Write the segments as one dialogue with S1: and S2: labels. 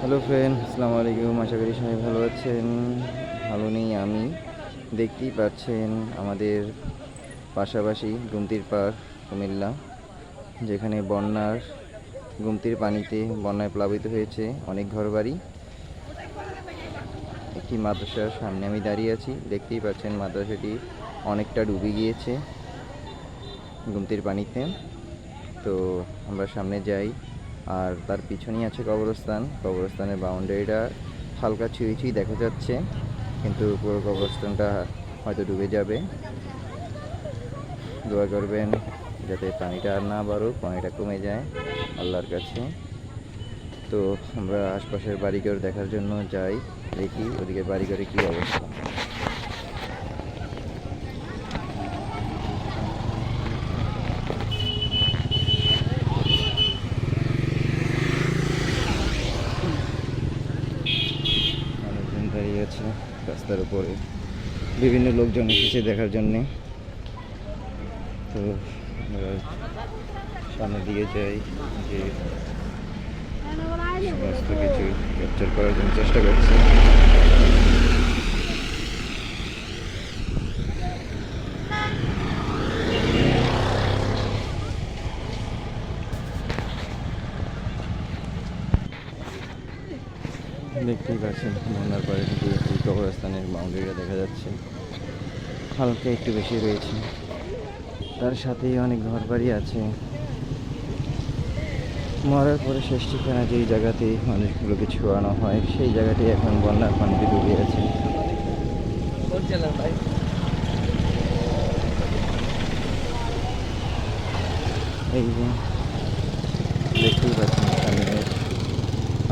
S1: Hello friend আসসালামু আলাইকুম আশা করি সবাই ভালো আছেন। ভালো নেই আমি। দেখতেই পাচ্ছেন আমাদের পাশাপাশি গুমতির পাড়, কুমিল্লা, যেখানে বন্যার, গুমতির পানিতে বন্যায় প্লাবিত হয়েছে অনেক ঘরবাড়ি। একটি মাদ্রাসার সামনে আমি দাঁড়িয়ে আছি। দেখতেই পাচ্ছেন মাদ্রাসাটি অনেকটা ডুবে গিয়েছে গুমতির পানিতে। তো আমরা সামনে যাই। আর তার পিছনেই আছে কবরস্থান। কবরস্থানের বাউন্ডারিটা হালকা ছুঁই ছুঁই দেখা যাচ্ছে, কিন্তু পুরো কবরস্থানটা হয়তো ডুবে যাবে। দোয়া করবেন যাতে পানিটা আর না বাড়ুক, পানিটা কমে যায় আল্লাহর কাছে। তো আমরা আশপাশের বাড়িঘর দেখার জন্য যাই, দেখি ওদিকে বাড়িঘরে কী অবস্থা। আছে রাস্তার উপরে। বিভিন্ন লোকজন এসেছে দেখার জন্যে। তো সামনে দিয়ে যাই, যে সমস্ত কিছু ক্যাপচার করার জন্য চেষ্টা করছি। দেখতেই পাচ্ছেন বন্যার পরে একটি কবরস্থানের বাউন্ডারিটা দেখা যাচ্ছে। হালকা একটু বেশি রয়েছে। তার সাথেই অনেক ঘর বাড়ি আছে। মরার পরে শেষ ঠিকানা যেই জায়গাতে মানুষগুলোকে ছোঁয়ানো হয় সেই জায়গাটি এখন বন্যার পানিতে ডুবে আছে। এই যে দেখতেই পাচ্ছেন সামনে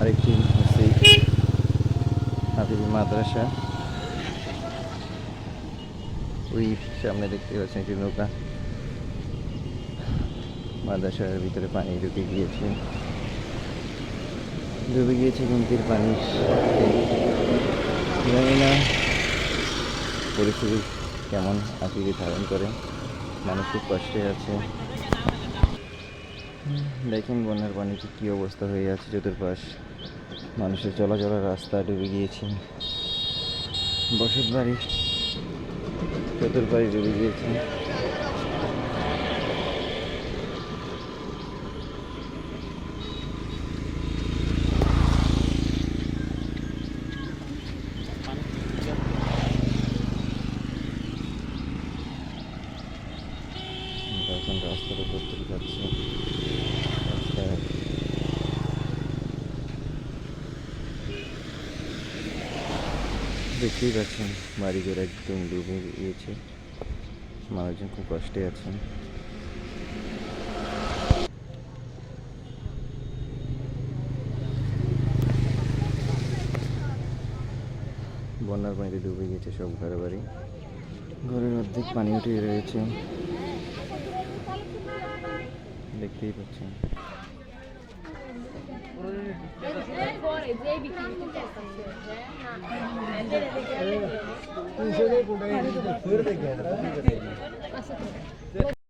S1: আরেকটি মসজিদ। হাফিজ মাদ্রাসা। ওই সামনে দেখতে পাচ্ছেন একটি নৌকা। মাদ্রাসার ভিতরে পানি ঢুকে গিয়েছে। ডুবে গিয়েছে গুমতির পানি। জানি না পরিস্থিতি কেমন আকৃতি ধারণ করে। মানুষ খুব কষ্টে আছে। দেখেন বন্যার পানিতে কী অবস্থা হয়ে আছে চতুর্পাশ। মানুষের চলাচলের রাস্তা ডুবে গিয়েছে। বসত বাড়ি চতুর্পাশ ডুবে গিয়েছে। রাস্তার উপর থেকে যাচ্ছি। দেখতেই পাচ্ছেন বাড়িঘর একদম ডুবে গিয়েছে মানুষজন খুব কষ্টে আছেন বন্যার পানিতে ডুবে গিয়েছে সব ঘরে বাড়ি ঘরের অর্ধেক পানি উঠে রয়েছে দেখতেই পাচ্ছেন तीनशे रुपये कुठे